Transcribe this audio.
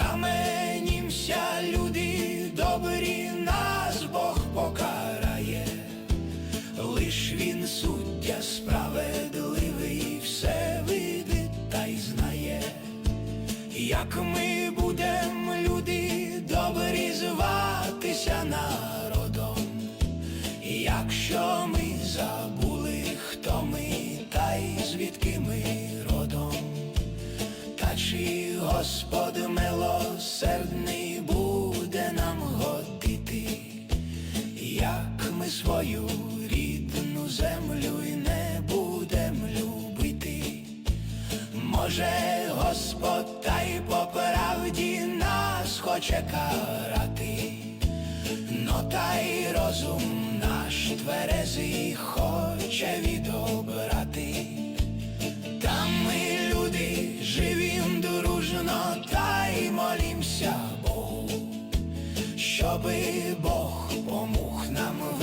Схаменімся, люди добрі, нас Бог покарає, лиш він суддя справедливий, все видить та й знає, як ми будем, люди добрі, зватися народом, якщо ми забули, хто ми, та й звідки ми родом. Та чи Господь милосердний буде нам годити, як ми свою рідну землю й не будем любити? Може, Господь та й по правді нас хоче карати, аби Бог помог нам.